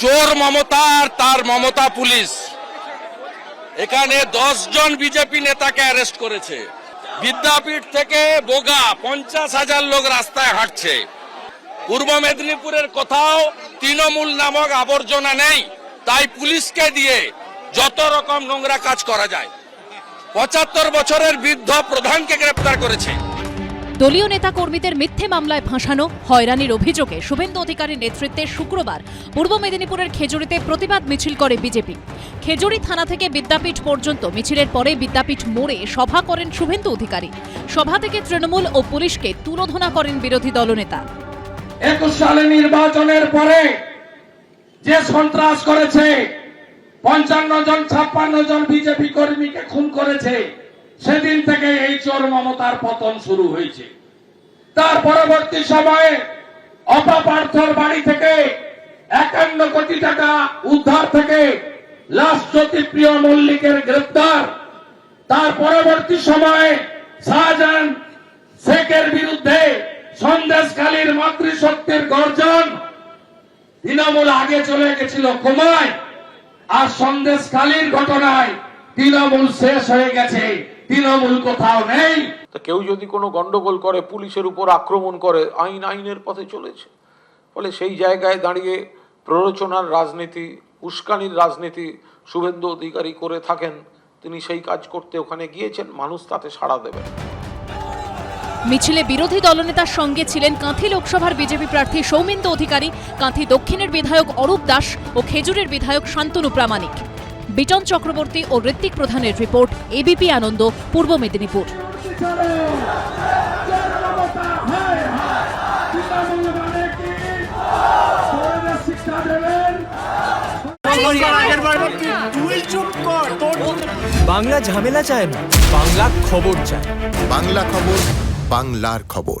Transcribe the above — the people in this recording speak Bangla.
চোর মমতা আর তার মমতা পুলিশ। এখানে দশ জন বিজেপি নেতাকে অ্যারেস্ট করেছে। বিদ্যাপীঠ থেকে বোগা পঞ্চাশ হাজার লোক রাস্তায় হাঁটছে। পূর্ব মেদিনীপুরের কোথাও তৃণমূল নামক আবর্জনা নেই, তাই পুলিশকে দিয়ে যত রকম নোংরা কাজ করা যায়। পঁচাত্তর বছরের বৃদ্ধ প্রধানকে গ্রেপ্তার করেছে। দলীয় নেতা কর্মীদের মিথ্যে মামলায় ফাঁসানো হয়রানির অভিযোগে শুভেন্দু অধিকারীর নেতৃত্বে শুক্রবার পূর্ব মেদিনীপুরের খেজুরিতে প্রতিবাদ মিছিল করে বিজেপি। খেজুরি থানা থেকে বিদ্যাপীঠ পর্যন্ত মিছিলের পরে বিদ্যাপীঠ মোড়ে সভা করেন শুভেন্দু অধিকারী। সভা থেকে তৃণমূল ও পুলিশকে তুলোধনা করেন বিরোধী দলনেতা। একুশ সালে নির্বাচনের পরে যে সন্ত্রাস করেছে, পঞ্চান্ন জন, ছাপ্পান্ন জন বিজেপি কর্মীকে খুন করেছে সেদিন থেকে এই চোর মমতার পতন শুরু হয়েছে। তার পরবর্তী সময়ে অপাপার্থর বাড়ি থেকে একান্ন কোটি টাকা উদ্ধার থেকে লাশ জ্যোতিপ্রিয় মল্লিকের গ্রেপ্তার। তার পরবর্তী সময়ে শাহজাহান শেখের বিরুদ্ধে সন্দেশকালীর মাতৃশক্তির গর্জন তৃণমূল আগে চলে গেছিল কুমায় আর সন্দেশকালীর ঘটনায় তৃণমূল শেষ হয়ে গেছে। তৃণমূল কোথাও নেই। তা কেউ যদি কোনো গন্ডগোল করে পুলিশের উপর আক্রমণ করে আইন আইনের পথে চলেছে। ফলে সেই জায়গায় দাঁড়িয়ে প্ররোচনার রাজনীতি উস্কানির রাজনীতি শুভেন্দু অধিকারী করে থাকেন। তিনি সেই কাজ করতে ওখানে গিয়েছেন মানুষ তাতে সাড়া দেবেন। মিছিলে বিরোধী দলনেতার সঙ্গে ছিলেন কাঁথি লোকসভার বিজেপি প্রার্থী সৌমেন্দু অধিকারী কাঁথি দক্ষিণের বিধায়ক অরূপ দাস ও খেজুরের বিধায়ক শান্তনু প্রামাণিক। বিটন চক্রবর্তী ও ঋত্বিক প্রধানের রিপোর্ট এবিপি আনন্দ পূর্ব মেদিনীপুর। বাংলা ঝামেলা চায় না বাংলা খবর চায়। বাংলা খবর বাংলার খবর।